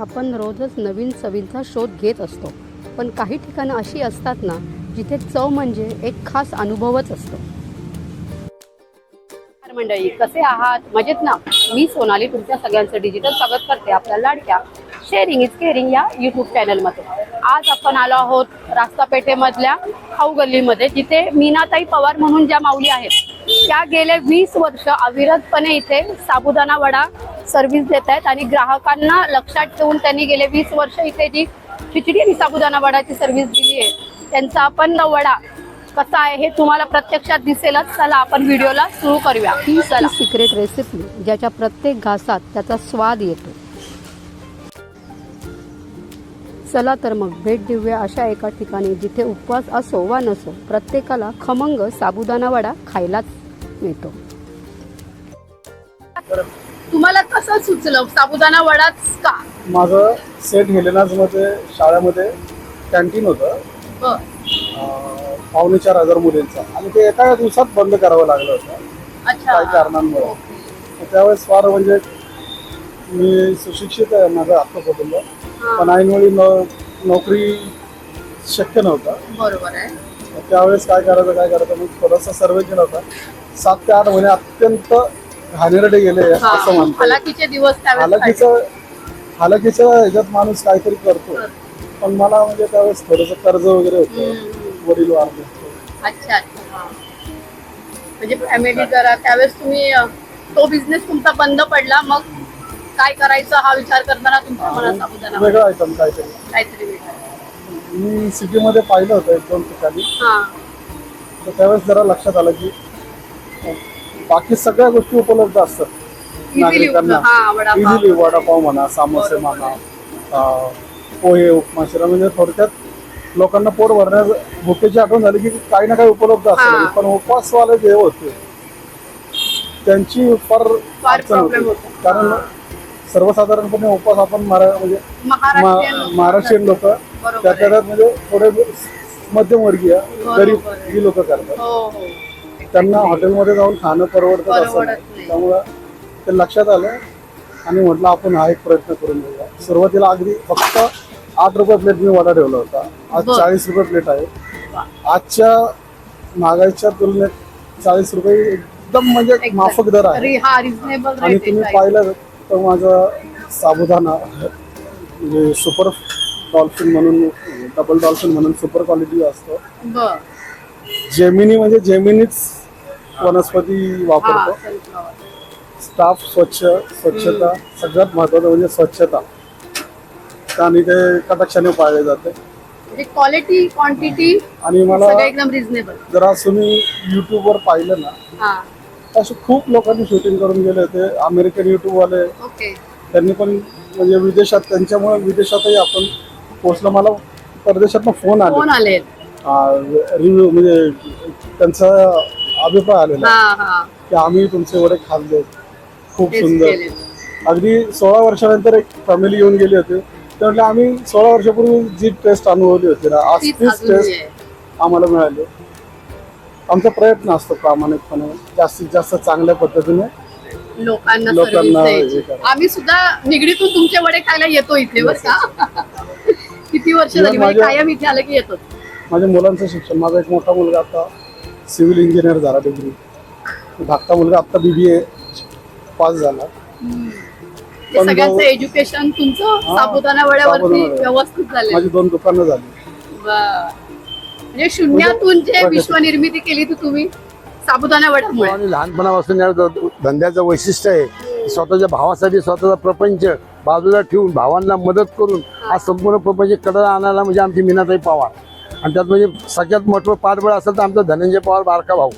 आपण रोजच नवीन चवींचा शोध घेत असतो. पण काही ठिकाणं अशी असतात ना जिथे चव म्हणजे एक खास अनुभवच असतो. मंडळी कसे आहात? मजेत ना? मी सोनाली तुमच्या सगळ्यांचं डिजिटल स्वागत करते आपल्या लाडक्या शेअरिंग इज केअरिंग या युट्यूब चॅनलमध्ये आज आपण आलो आहोत रास्ता पेठेमधल्या खाऊ गल्लीमध्ये जिथे मीनाताई पवार म्हणून ज्या माऊली आहेत त्या गेले वीस वर्ष अविरतपणे इथे साबुदाणा वडा सर्व्हिस देत आहेत आणि ग्राहकांना लक्षात ठेवून त्यांनी गेले वीस वर्ष इथे जी खिचडी आणि साबुदाणा वडाची सर्व्हिस दिली आहे त्यांचा आपण वडा कसा आहे हे तुम्हाला प्रत्यक्षात दिसेलच. चला आपण व्हिडिओला सुरू करूया. ही सिक्रेट रेसिपी ज्याच्या प्रत्येक घासात त्याचा स्वाद येतो. चला तर मग भेट देऊया अशा एका ठिकाणी जिथे उपवास असो वा नसो प्रत्येकाला खमंग साबुदाणा वडा खायलाच मिळतो. तुम्हाला कसं सुचलं? साबुदाणा वडाच का? माझं सेट हेलेनाजमध्ये शाळेमध्ये कॅन्टीन होतं. अं, पावणे चार हजार मुलींचं. आणि ते एका दिवसात बंद करावं लागलं होतं. अच्छा. काही कारणांमुळे. तर त्यावेळेस फार म्हणजे मी सुशिक्षित आहे माझं आत्ता कुटुंब. पण ऐनवेळी न नोकरी शक्य नव्हतं. बरोबर आहे. मग त्यावेळेस काय करायचं काय करायचं मग थोडासा सर्वे केला होता. सात ते आठ महिने अत्यंत घाणेरडे गेले असं म्हणतो हालाकीचे दिवस त्यावेळेस हालाकीचं हालाकीच्या ह्याच्यात माणूस काहीतरी करतो पण मला म्हणजे त्यावेळेस थोडस कर्ज वगैरे होतं. वडील वारले अच्छा अच्छा. हा. म्हणजे फॅमिली जरा त्यावेळेस तुम्ही अ, तो बिझनेस तुमचा बंद पडला. मग काय करायचं हा विचार करताना तुमच्या मनात वडा वेगळं आयटम काहीतरी. काहीतरी वेगळं. मी सिटीमध्ये पाहिलं होतं एक दोन ठिकाणी. हा. तर त्यावेळेस जरा लक्षात आलं की बाकी सगळ्या गोष्टी उपलब्ध असतात. वडापाव. इझिली वडापाव म्हणा सामोसे म्हणा पोहे उपमा शिरा म्हणजे थोडक्यात लोकांना पोट भरण्याचं भुकेची आठवण झाली की काही ना काही उपलब्ध हा. असतं. पण उपवासवाले जे होते त्यांची फार अडचण होती. कारण सर्वसाधारणपणे उपवास आपण मरा म्हणजे महाराष्ट्रीयन लोक. त्या. त्याच्यात म्हणजे थोडे मध्यमवर्गीय गरीब. ही लोक करतात. हो हो. त्यांना हॉटेलमध्ये जाऊन खाणं परवडतं असं परवडत नाही. नाही. त्यामुळं ते लक्षात आलं आणि म्हटलं आपण हा एक प्रयत्न करून बघूया सुरुवातीला अगदी फक्त आठ रुपये प्लेट मी वडा ठेवला होता आज बरं. चाळीस रुपये प्लेट आहे वा. आजच्या महागाईच्या तुलनेत चाळीस रुपये एकदम म्हणजे एकदम. माफक दर आहे हा रिझनेबल आणि तुम्ही पाहिलं तर माझा साबुदाणा म्हणजे सुपर डॉल्फिन म्हणून डबल डॉल्फिन म्हणून सुपर क्वालिटी असतो बर जेमिनी म्हणजे जेमिनीच वनस्पती वापरतो. स्टाफ स्वच्छ स्वच्छता सगळ्यात महत्वाचं म्हणजे स्वच्छता. आणि ते कटाक्षाने पाळले जाते. म्हणजे क्वालिटी क्वांटिटी आणि मला एकदम रिझनेबल जर आज तुम्ही युट्यूबवर पाहिलं ना असे खूप लोकांनी शूटिंग करून गेले होते. अमेरिकन युट्यूबवाले ओके. त्यांनी पण म्हणजे विदेशात त्यांच्यामुळे विदेशातही आपण पोचलं मला परदेशातनं फोन आले. रिव्ह्यू म्हणजे त्यांचा अभिप्राय आलेला हा की आम्ही तुमचे वडे खाल्ले खूप सुंदर. केले. अगदी सोळा वर्षानंतर एक फॅमिली येऊन गेली होती. ते म्हटलं आम्ही सोळा वर्षापूर्वी जी टेस्ट अनुभवली होती ना आज तीच टेस्ट. आम्हाला मिळाली. आमचा प्रयत्न असतो प्रामाणिकपणे जास्तीत जास्त चांगल्या पद्धतीने लोकांना लोकांना हे करा. आम्ही सुद्धा निगडीतून तुमचे वडे खायला येतो इथे बरं का? किती वर्ष झाली म्हणजे माझ्या- कायम इथे आलं की येतो माझ्या मुलांचं शिक्षण माझा एक मोठा मुलगा आता सिव्हिल इंजिनियर झाला डिग्री धाकटा मुलगा आता बी बी ए पास झाला. पण सगळ्यांचं एज्युकेशन तुमचं हा, साबुदाणा वड्यावरती साबुदाणा वड्या. व्यवस्थित झाले माझी दोन दुकानं झाली. म्हणजे शून्यातून जे प्रगती. विश्वनिर्मिती केली ती तुम्ही साबुदाणा वड्यामुळे. आणि लहानपणापासून या ध- धंद्याचं वैशिष्ट्य आहे. स्वतःच्या भावासाठी स्वतःचा प्रपंच बाजूला ठेवून भावांना मदत करून हा. संपूर्ण प्रपंच कडा आणायला म्हणजे आमची मीनाताई पवार. आणि त्यात म्हणजे सगळ्यात मोठं पाठबळ असेल तर आमचा धनंजय पवार बारका भाऊ.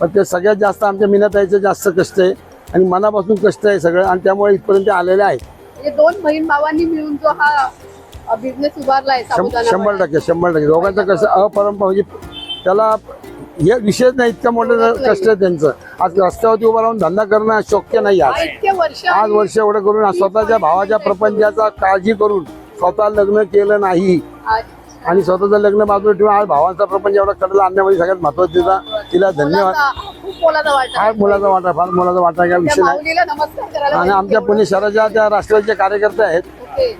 पण ते सगळ्यात जास्त आमच्या मीनाताईचं जास्त कष्ट आहे आणि मनापासून कष्ट आहे सगळं आणि त्यामुळे इथपर्यंत आलेले आहेत. म्हणजे दोन बहीण भावांनी मिळून जो हा बिझनेस शं- साबुदाणा शंभर. टक्के शंभर टक्के. दोघांचं कसं अपरंपरा म्हणजे त्याला हे विषयच नाही इतकं मोठं कष्ट आहे त्यांचं. आज रस्त्यावरती उभं राहून धंदा करणं शक्य नाही आज. आज वर्ष एवढं करून स्वतःच्या भावाच्या प्रपंचाचा काळजी करून स्वतः लग्न केलं नाही. आणि स्वतःचं लग्न बाजूला ठेवून आज भावांचा प्रपंच एवढा कडला आणण्यामध्ये सगळ्यात महत्वाचं तिला तिला धन्यवाद. फार मुलाचा वाटा फार मुलाचा वाटा या त्या विषय नाही. आणि आमच्या पुणे शहराच्या त्या राष्ट्रवादीचे कार्यकर्ते आहेत.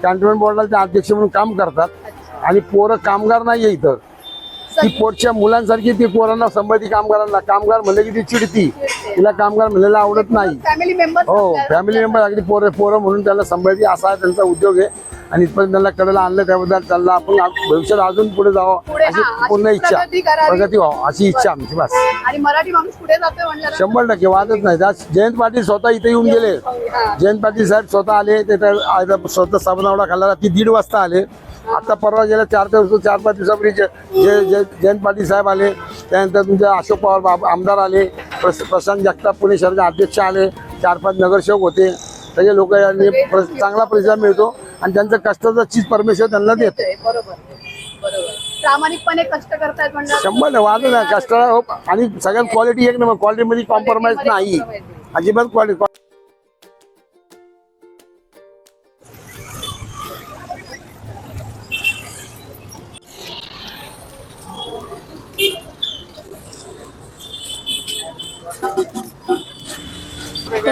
कॅन्टोन्मेंट बोर्डाला ते अध्यक्ष म्हणून काम करतात. आणि पोरं कामगार नाहीये इथं. ती पोटच्या मुलांसारखी ती पोरांना संबंधी कामगारांना कामगार म्हणलं की ती चिडती. तिला कामगार म्हणलेला आवडत नाही. हो फॅमिली मेंबर अगदी पोरं पोरं म्हणून त्याला संभाजी असा त्यांचा उद्योग आहे. आणि इथपर्यंत त्यांना कडेला आणलं त्याबद्दल त्यांना आपण भविष्यात अजून पुढे जावं हा, अशी पूर्ण इच्छा प्रगती व्हावं अशी इच्छा आमची बस. आणि मराठी माणूस पुढे म्हणलं शंभर टक्के वादच नाही. त्या जयंत पाटील स्वतः इथे येऊन गेले. जयंत पाटील साहेब स्वतः आले ते स्वतः साबणावडा खाल्ला ती दीड वाजता आले. आता परवा गेल्या चार दिवस चार पाच दिवसापूर्वी जे- जे- जयंत पाटील साहेब आले त्यानंतर तुमचे अशोक पवार बाब- आमदार आले प्रशांत जगताप पुणे शहराचे अध्यक्ष आले चार पाच नगरसेवक होते. सगळे लोक यांनी प्र- चांगला प्रतिसाद मिळतो. आणि त्यांचं कष्टाचा चीज परमेश्वर त्यांना देतो. बरोबर. बरोबर. प्रामाणिकपणे कष्ट करतायत शंभर नाही वाद नाही. कष्टाला हो आणि सगळ्यात क्वालिटी एक नंबर. क्वालिटीमध्ये कॉम्प्रोमाइज नाही. अजिबात क्वालिटी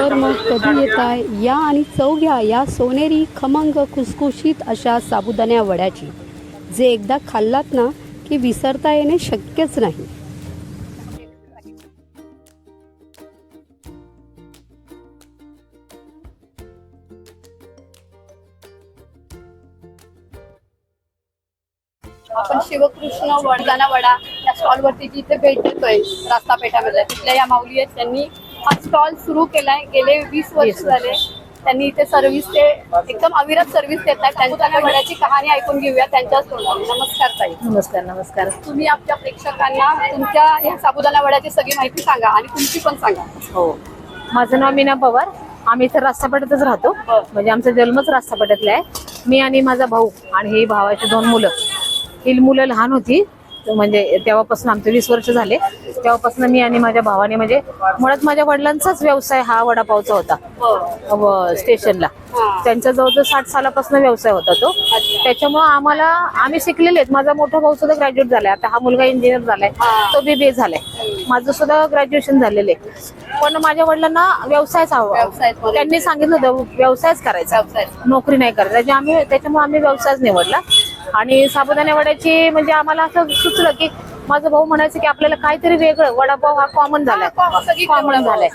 तर मग कधी येत आहे या आणि चव घ्या या सोनेरी खमंग खुसखुशीत अशा साबुदाण्या वड्याची. जे एकदा खाल्लात ना की विसरता येणे शक्यच नाही. आपण शिवकृष्ण वडदाना वडा या स्टॉल वरती जिथे भेट देतोय रास्ता पेठामध्ये तिथल्या या माऊली आहेत त्यांनी हा स्टॉल सुरू केलाय. गेले वीस वर्ष झाले. त्यांनी इथे सर्व्हिस ते एकदम अविरत सर्व्हिस देत आहेत. त्यांच्या वड्याची कहाणी ऐकून घेऊया. त्यांच्याच नमस्कार ताई. नमस्कार नमस्कार. तुम्ही आपल्या प्रेक्षकांना तुमच्या या साबुदाणा वड्याची सगळी माहिती सांगा आणि तुमची पण सांगा. हो. माझं नाव मीना पवार. आम्ही इथं रास्तापेठातच राहतो. हो. म्हणजे आमचा जन्मच रास्तापेठातला आहे. मी आणि माझा भाऊ आणि ही भावाची दोन मुलं. ही मुलं लहान होती. म्हणजे तेव्हापासून आमचे वीस वर्ष झाले. तेव्हापासून मी आणि माझ्या भावाने म्हणजे मुळात माझ्या वडिलांचाच व्यवसाय हा वडापावचा होता. व- स्टेशनला. हा. त्यांचा जवळजवळ साठ सालापासून व्यवसाय होता तो. त्याच्यामुळे आम्हाला आम्ही शिकलेले आहेत. माझा मोठा भाऊ सुद्धा ग्रॅज्युएट झालाय. आता हा मुलगा इंजिनियर झालाय. हा. तो बी बी झालाय. माझं सुद्धा ग्रॅज्युएशन झालेलं आहे. पण माझ्या वडिलांना व्यवसायच हवा. त्यांनी सांगितलं होतं व्यवसायच करायचा. नोकरी नाही करायची. आम्ही त्याच्यामुळे आम्ही व्यवसायच निवडला. आणि साबुदाणा वड्याची म्हणजे आम्हाला असं सुचलं की माझा भाऊ म्हणायचं की आपल्याला काहीतरी वेगळं वडापाव हा कॉमन झालाय. कॉमन झालाय.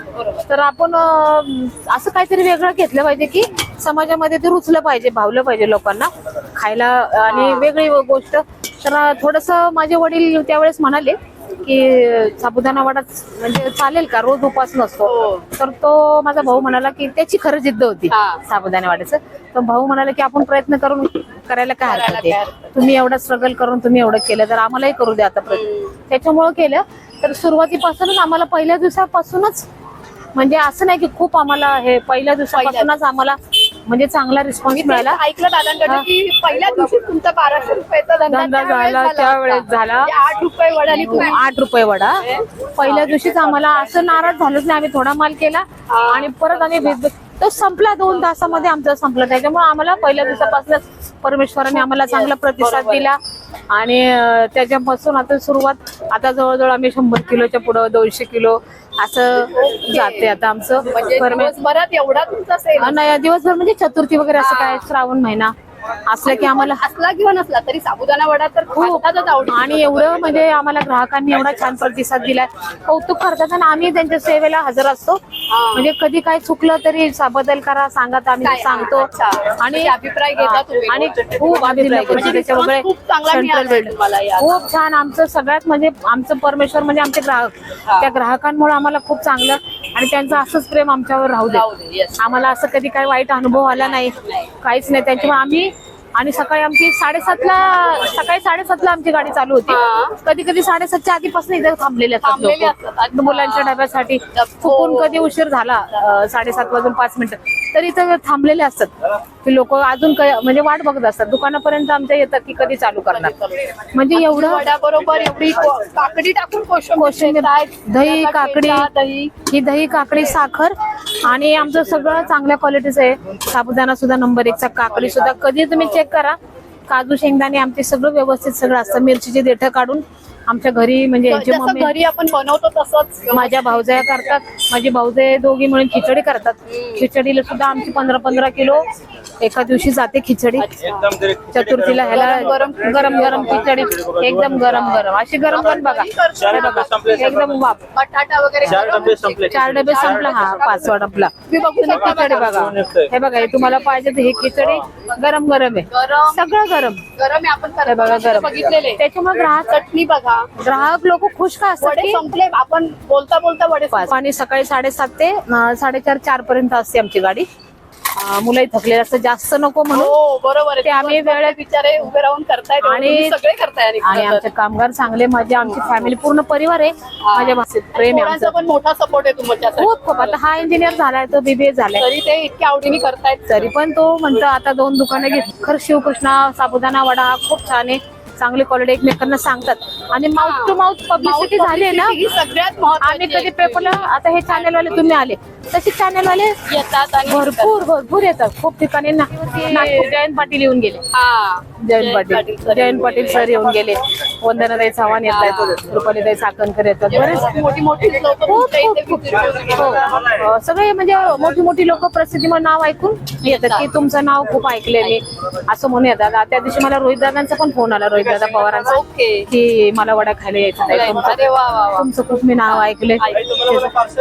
तर आपण असं काहीतरी वेगळं घेतलं पाहिजे की समाजामध्ये ते रुचलं पाहिजे भावलं पाहिजे लोकांना खायला. आणि वेगळी गोष्ट. तर थोडस माझे वडील त्यावेळेस म्हणाले की साबुदाणा वडा म्हणजे चालेल का? रोज उपास नसतो हो. तर तो माझा भाऊ म्हणाला की त्याची खरं जिद्द होती. साबुदाणा वाड्याचं. तर भाऊ म्हणाला की आपण प्रयत्न करून करायला काय हरकत आहे? तुम्ही एवढं स्ट्रगल करून तुम्ही एवढं केलं तर आम्हालाही करू द्या आता प्रयत्न. त्याच्यामुळं केलं. तर सुरुवातीपासूनच आम्हाला पहिल्या दिवसापासूनच म्हणजे असं नाही की खूप आम्हाला हे पहिल्या दिवसापासूनच आम्हाला म्हणजे चांगला रिस्पॉन्स मिळाला. ऐकलं दादांकडे की पहिल्या दिवशी तुमचा बाराशे रुपयाचा धंदा झाला, त्यावेळेस. झाला. म्हणजे आठ रुपये वडाली तुम्ही आठ रुपये वडा. पहिल्या दिवशीच आम्हाला असं नाराज झालोच नाही आम्ही थोडा माल केला आणि परत आम्ही भेट तो संपला दोन तासामध्ये आमचा संपला. त्याच्यामुळे आम्हाला पहिल्या दिवसापासूनच परमेश्वराने आम्हाला चांगला प्रतिसाद दिला. आणि अं, त्याच्यापासून आता सुरुवात आता जवळजवळ आम्ही शंभर किलोच्या पुढं दोनशे किलो असं जाते आता आमचं म्हणजे परमे- दिवसभरात एवढा तुमचा सेल अं, नाही दिवसभर म्हणजे चतुर्थी वगैरे असं काय श्रावण महिना. असलं की आम्हाला असला किंवा नसला तरी साबुदाणा वडा तर खूप खातातच आवडतो आणि एवढं म्हणजे आम्हाला ग्राहकांनी एवढा छान प्रतिसाद दिलाय. कौतुक करतात आणि आम्ही त्यांच्या सेवेला हजर असतो. म्हणजे कधी काय चुकलं तरी बदल करा सांगा तर आम्ही सांगतो. आणि म्हणजे अभिप्राय घेता तुम्ही. आणि खूप अभिप्राय घेतो म्हणजे वगैरे खूप. खूप छान. आमचं सगळ्यात म्हणजे आमचं परमेश्वर म्हणजे आमचे ग्राहक. त्या ग्राहकांमुळे आम्हाला खूप चांगलं आणि त्यांचं असंच प्रेम आमच्यावर राहू दे. आम्हाला असं कधी काही वाईट अनुभव आला नाही. काहीच नाही. त्याच्यामुळे आम्ही आणि सकाळी आमची साडेसातला सकाळी साडेसातला आमची गाडी चालू होती. हा. कधी कधी साडेसातच्या आधीपासून इथे थांबलेले असतात. मुलांच्या डब्यासाठी चुकून कधी उशीर झाला साडेसात वाजून पाच मिनिटं. तरी इथं थांबलेले असतात. की लोक अजून काय म्हणजे वाट बघत असतात. दुकानापर्यंत आमच्या येतात की कधी चालू करणार. म्हणजे एवढं बरोबर एवढी काकडी टाकून कोशिंबीर. दही, काकडी. दही. ही दही काकडी साखर आणि आमचं सगळं चांगल्या क्वालिटीचं आहे. साबुदाणा सुद्धा नंबर एकचा काकडी सुद्धा कधी तुम्ही चेक करा. काजू शेंगदाणे आमचे सगळं व्यवस्थित सगळं असतं. मिरचीचे देठं काढून आमच्या घरी म्हणजे यांची जसं मम्मी घरी आपण बनवतो तसंच माझ्या भाऊजया करतात. माझी भाऊजे दोघी मिळून खिचडी करतात. खिचडीला सुद्धा आमची पंधरा पंधरा किलो एका दिवशी जाते खिचडी. चतुर्थीला ह्याला गरम गरम गरम गरम खिचडी. एकदम गरम गरम. अशी गरम पण बघा. एकदम बटाटा वगैरे चार डबे. संपले. चार डबे संपला हा पाचवा डबला. तुम्ही बघू शकता खिचडी बघा. हे बघा हे तुम्हाला पाहिजे ही खिचडी गरम गरम आहे. गरम. सगळं गरम. गरम आहे आपण हे बघा गरम. बघितलेले. त्याच्यामुळे ग्राहक चटणी बघा. ग्राहक लोक खुश का असतात संपले. आपण बोलता बोलता वडे आणि सकाळी साडेसात ते साडेचार चार पर्यंत असते आमची गाडी. मुलंही थकलेले असतं जास्त नको म्हणून हो बरोबर ते आम्ही ते बिचारे उभे राहून करतायत आणि- आणि सगळे करताय आणि. आमचे कामगार चांगले माझे आमची फॅमिली पूर्ण परिवार आहे. माझ्या भाषेत प्रेम आहे पोरांचा आमचं. पण मोठा सपोर्ट आहे तुमच्यासाठी. खूप खूप. आता हा इंजिनियर झालाय तो बीबीए झालाय. तरी ते इतक्या आवडीने करतायत. तरी पण तो म्हणतो आता दोन दुकानं घेत खरं शिवकृष्णा साबुदाणा वडा हा खूप छान आहे. चांगली क्वालिटी एकमेकांना सांगतात. आणि माउथ टू माउथ पब्लिसिटी झाली आहे ना? सगळ्यात आम्ही कधी. पेपरला आता हे चॅनल वाले तुम्ही आले. तसे चॅनल वाले येतात आणि भरपूर भरपूर येतात. खूप ठिकाणी ना- जयंत पाटील येऊन गेले. जयंत पाटील. सर जयंत पाटील सर येऊन गेले. वंदनाताई चव्हाण येत आहेत. रुपालीताई चाकणकर येतात. बरेच मोठी मोठी हो. सगळे म्हणजे मोठी मोठी लोक प्रसिद्धी म्हणून नाव ऐकून येतात की तुमचं नाव खूप ऐकलंय मी असं म्हणून येतात. त्या दिवशी मला रोहित दादांचा पण फोन आला. रोहित दादा पवारांचा की मला वडा खायला यायचं ताई तुमचं खूप मी नाव ऐकलंय.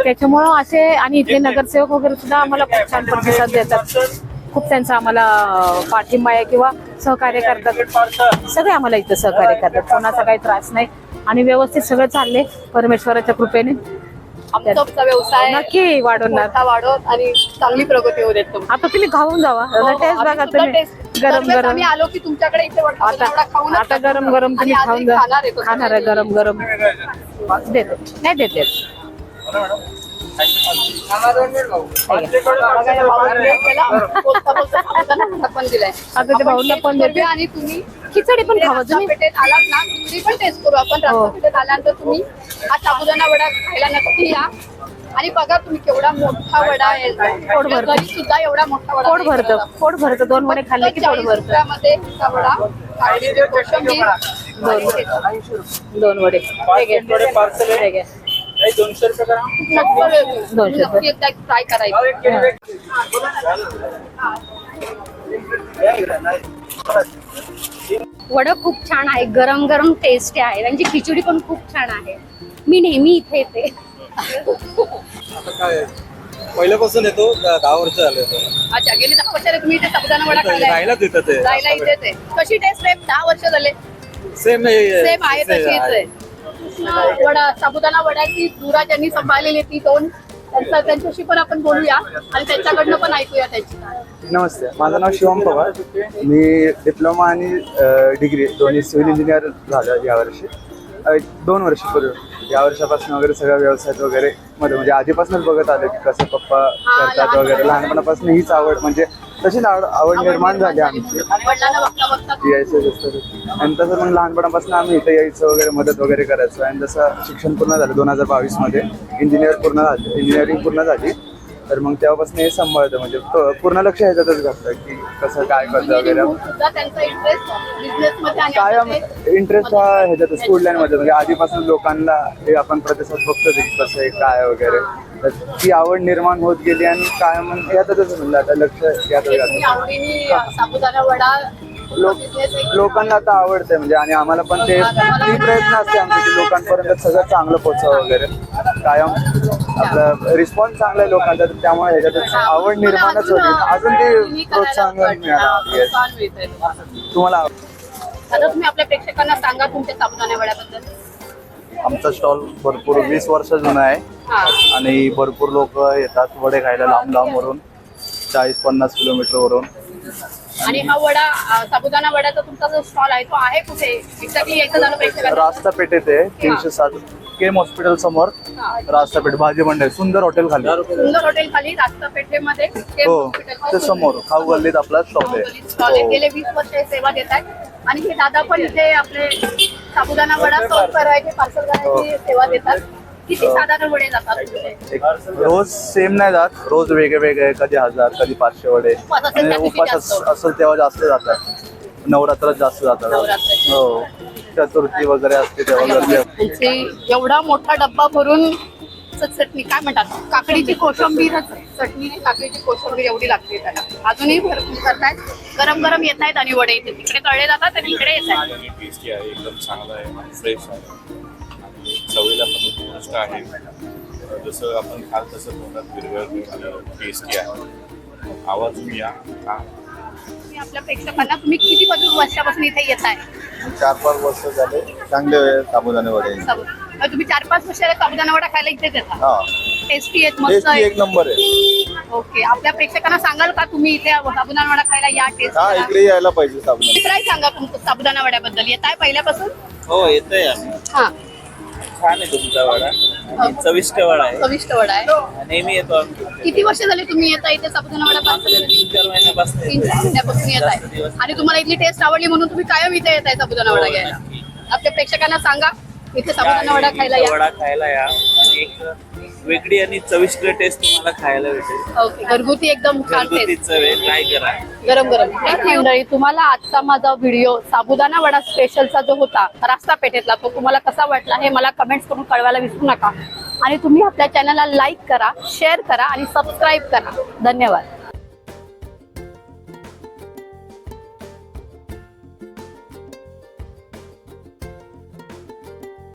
त्याच्यामुळं असे आणि इथले नगरसेवक वगैरे सुद्धा आम्हाला खूप छान प्रतिसाद देतात. खूप त्यांचा आम्हाला पाठिंबा आहे किंवा सहकार्य करतात. सगळे आम्हाला इथं सहकार्य करतात. कोणाचा काही त्रास नाही. आणि व्यवस्थित सगळं चाललंय परमेश्वराच्या कृपेने. आमचा व्यवसाय नक्की वाढवणार. मोठा वाढवत आणि चांगली प्रगती होऊ देत. आता तुम्ही खाऊन जावा. हो, हो, टेस्ट आम्ही बघा तुम्ही. गरम गरम. आम्ही आलो की तुमच्याकडे इथे आता वडा खाऊनच आता गरम गरम तुम्ही खाऊन जा. खाणार आहे तो. खाणार आहे गरम गरम. देते. नाही देते बोलता बोलता पण दिलाय. आता ते आपण पण देते. आणि तुम्ही खिचडी पण खावा तुम्ही? पेठेत आलात ना खिचडी पण टेस्ट करू आपण. हो. पेठेत आल्यानंतर तुम्ही हा साबुदाणा वडा खायला नक्की या. आणि बघा तुम्ही केवढा मोठा वडा आहे. पोट भरतं. घरी सुद्धा एवढा मोठा वडा पोट नाही भरतं. पोट भरतं. दोन वडे खाल्ले की पोट 40 भरतं. रुपयामध्ये हा वडा. कोशिंबीर. दोन दोन वडे. हे घे. हे घे. दोनशे रुपये करा. नक्की दोनशे नक्की एकदा ट्राय करायचं वडं खूप छान आहे गरम गरम टेस्टी आहे त्यांची खिचडी पण खूप छान आहे. मी नेहमी इथे येते. आता काय पहिल्यापासून येतो द- दहा वर्ष झाले अच्छा गेली दहा वर्षाला तुम्ही इथे साबुदाणा वडा खाल्लाय. राहिलाच येतं ते. जायला इथेच आहे कशी टेस्ट आहे? दहा वर्ष झाले. सेम सेम आहे तशीच आहे. वडा साबुदाणा वड्याची धुरा ज्यांनी सांभाळलेली ती दोन त्यांचा त्यांच्याशी पण आपण बोलूया आणि त्यांच्याकडनं पण ऐकूया त्याची. नमस्ते माझं नाव शिवम पवार. मी डिप्लोमा आणि डिग्री दोन्ही सिव्हिल इंजिनियर झालं यावर्षी दोन वर्षापूर्वी या वर्षापासून वगैरे सगळ्या व्यवसायात वगैरे मध्ये म्हणजे आधीपासूनच बघत आलो की कसं पप्पा करतात वगैरे. लहानपणापासून हीच आवड म्हणजे तशीच आवड आवड निर्माण झाली आमची. यायचं जसं आणि तसं मग लहानपणापासून आम्ही इथं यायचं वगैरे मदत वगैरे करायचो. आणि जसं शिक्षण पूर्ण झालं दोन हजार बावीसमध्ये इंजिनियर पूर्ण झालं इंजिनिअरिंग पूर्ण झाली. तर मग तेव्हापासून हे सांभाळतं. म्हणजे पूर्ण लक्ष ह्याच्यातच घातलं की कसं काय करतं वगैरे. कायम इंटरेस्ट हा ह्याच्यात स्कूल लाईन मध्ये. म्हणजे आधीपासून लोकांना हे आपण प्रतिसाद बघतो की कसं आहे काय वगैरे. तर ती आवड निर्माण होत गेली आणि कायम यातच म्हणलं आता लक्ष यातच तुम्ही घातलं आवडीने साबुदाणा वडा लोक business लोकांना आता आवडतंय. म्हणजे आणि आम्हाला पण ते ती प्रयत्न असते आमचे की लोकांपर्यंत सगळं चांगलं पोचावं वगैरे. कायम. आपलं रिस्पॉन्स चांगला आहे लोकांचा तर त्यामुळे ह्याच्यातच आवड निर्माणच होती. अजून ते प्रोत्साहन मिळालं. तुम्हाला. आता तुम्ही आपल्या प्रेक्षकांना सांगा तुमच्या साबुदाणा वड्याबद्दल. आमचा स्टॉल भरपूर वीस वर्ष जुना आहे. हा. आणि भरपूर लोक येतात वडे खायला लांब लांबवरून चाळीस पन्नास किलोमीटरवरून आणि हा वडा अं, साबुदाणा वड्याचा तुमचा जो स्टॉल आहे तो आहे कुठे? एक्झॅक्टली यायचं झालं प्रेक्षकांना रास्ता पेठेत आहे तीनशे सात केम हॉस्पिटल समोर रास्ता पेठ भाजी मंडई सुंदर हॉटेल खाली. सुंदर हॉटेल खाली रास्ता पेठेमध्ये केम हो ते समोर खाऊ गल्लीत आपला स्टॉल आहे. हो. गेले वीस वर्ष हे सेवा देत आहेत. आणि हे दादा पण इथे आपले साबुदाणा वडा सर्व करायचे पार्सल करायची सेवा देतात. किती साधारण वडे जातात तुमचे? एक रोज सेम नाही जात. रोज वेगळे वेगळे कधी हजार कधी पाचशे वडे. उपास असेल आणि त्या दिवशी उपास जास्त. अस- असेल तेव्हा जास्त जातात. नवरात्रात जास्त जातात. हो. चतुर्थी वगैरे असते तेव्हा गर्दी असते. त्यांचे एवढा मोठा डब्बा भरून चटणी काय म्हणतात? काकडीची कोशंबीरच आहे चटणी नाही काकडीची कोशंबीर एवढी लागते त्याला. अजूनही भरपूर करतायत. गरम गरम येत आहेत आणि वडे इथे. तिकडे तळले जातात आणि इकडे येत आहेत आणि टेस्टी आहे एकदम चांगला आहे फ्रेश आहे. आणि चवीला पण उत्कृष्ट आहे. जसं आपण खाल तसं तोंडात आणि टेस्टी आहे. आवाजून या. खा आपल्या प्रेक्षकांना तुम्ही किती बदल वर्षापासून इथे येत आहे चार पाच वर्ष झाले चांगले साबुदाणे वडे तुम्ही चार पाच वर्ष साबुदाणा वडा खायला इथेच येता? हा. टेस्टी आहेत मस्त टेस्टी आहे. एक नंबर आहे. ओके आपल्या प्रेक्षकांना सांगाल का तुम्ही इथे साबुदाणा वडा खायला या टेस्ट हा इकडे यायला पाहिजे साबुदाणे. काय सांगा तुमचं साबुदाणा वड्याबद्दल येत आहे पहिल्यापासून? हो येतोय आम्ही. हा. छान आहे तुमचा वडा. चविष्ट वडा आहे. चविष्ट वडा आहे. नेहमी येतो आम्ही. किती वर्ष झाली तुम्ही येता इथे साबुदाणा वडा पाहिजे तीन चार महिन्यापासून तीन चार महिन्यापासून येत जास्त आहे दिवस. आणि तुम्हाला इथली टेस्ट आवडली म्हणून तुम्ही कायम इथे येत आहे साबुदाणा वडा हो, घ्यायला. नक्की. आपल्या प्रेक्षकांना सांगा इथे या, साबुदाणा वडा खायला या. वडा खायला या. आणि एक वेगळी आणि चविष्ट टेस्ट तुम्हाला खायला भेटेल. ओके घरगुती एकदम छान घरगुती टेस्ट चव आहे ट्राय करा. गरम गरम. मंडळी तुम्हाला आजचा माझा व्हिडिओ साबुदाणा वडा स्पेशलचा जो होता रास्ता पेठेतला तो तुम्हाला कसा वाटला हे मला कमेंट्स करून कळवायला विसरू नका. आणि तुम्ही आपल्या चॅनलला लाईक करा शेअर करा आणि सबस्क्राईब करा. धन्यवाद.